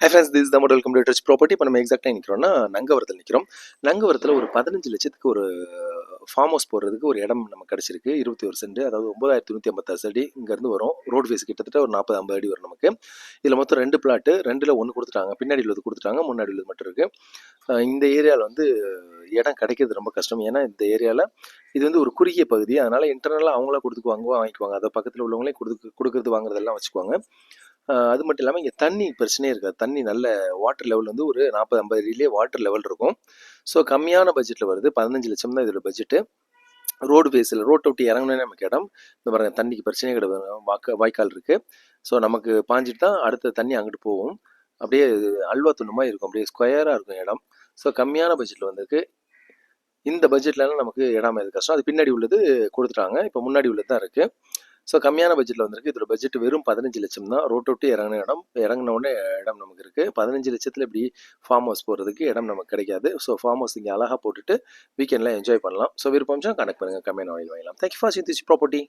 High friends this தான் model computers property இப்போ நம்ம எக்ஸாக்டாக நிற்கிறோம்னா நங்கவரத்தில் நிற்கிறோம் நங்கவரத்தில் ஒரு பதினஞ்சு லட்சத்துக்கு ஒரு ஃபார்ம் ஹவுஸ் போடுறதுக்கு ஒரு இடம் நமக்கு கிடச்சிருக்கு. இருபத்தி ஒரு சென்ட் அதாவது ஒன்பதாயிரத்தி நூற்றி ஐம்பத்தாறு அடி இங்கேருந்து வரும். ரோடு ஃபேஸ் கிட்டத்தட்ட ஒரு நாற்பது ஐம்பது அடி வரும் நமக்கு. இதில் மொத்தம் ரெண்டு பிளாட்டு ரெண்டில் ஒன்று கொடுத்துட்டாங்க. பின்னாடி உள்ளது கொடுத்துட்டாங்க முன்னாடி உள்ளது மட்டும் இருக்குது இந்த ஏரியாவில் வந்து இடம் கிடைக்கிறது ரொம்ப கஷ்டம். ஏன்னா இந்த ஏரியாவில் இது வந்து ஒரு குறுகிய பகுதி. அதனால் இன்டர்னலாக அவங்களா கொடுத்துக்குவாங்க வாங்கிக்குவாங்க. அதை பக்கத்தில் உள்ளவங்களே கொடுத்து கொடுக்குறது வாங்குறதெல்லாம் வச்சுக்குவாங்க. அது மட்டும் இல்லாமல் இங்கே தண்ணி பிரச்சனையே இருக்காது. தண்ணி நல்ல வாட்டர் லெவல் வந்து ஒரு நாற்பது ஐம்பது அடியிலே வாட்டர் லெவல் இருக்கும். ஸோ கம்மியான பட்ஜெட்டில் வருது. பதினஞ்சு லட்சம் தான் இதோட பட்ஜெட்டு ரோடு பேஸில் ரோட்டை விட்டு இறங்கினே நமக்கு இடம் இந்த பாருங்க தண்ணிக்கு பிரச்சனையே கிடையாது. வாக்க வாய்க்கால் இருக்குது ஸோ நமக்கு பாஞ்சிட்டு தான் அடுத்த தண்ணி அங்கிட்டு போகும். அப்படியே அல்வா துண்டுமா இருக்கும். அப்படியே ஸ்கொயராக இருக்கும் இடம். ஸோ கம்மியான பட்ஜெட்டில் வந்திருக்கு. இந்த பட்ஜெட்லலாம் நமக்கு இடம் இது கஷ்டம். அது பின்னாடி உள்ளது கொடுத்துட்டாங்க. இப்போ முன்னாடி உள்ளது தான் இருக்குது ஸோ கம்மியான பட்ஜெட்டில் வந்திருக்கு. இதோட பட்ஜெட் வெறும் பதினஞ்சு லட்சம் தான். ரோட் விட்டு இறங்கின இடம் இறங்கின உடனே இடம் நமக்கு இருக்குது பதினஞ்சு லட்சத்தில் இப்படி ஃபார்ம் ஹவுஸ் போகிறதுக்கு இடம் நமக்கு கிடைக்காது. ஸோ ஃபார்ம் ஹவுஸ் இங்கே அழகாக போட்டுட்டு வீக்கெண்டில் என்ஜாய் பண்ணலாம். ஸோ விருப்பம் கனெக்ட் பண்ணுங்கள் கம்மியான வாங்கி வாங்கலாம். தேங்க்யூ ஃபார் சிந்திச்சு ப்ராப்பர்ட்டி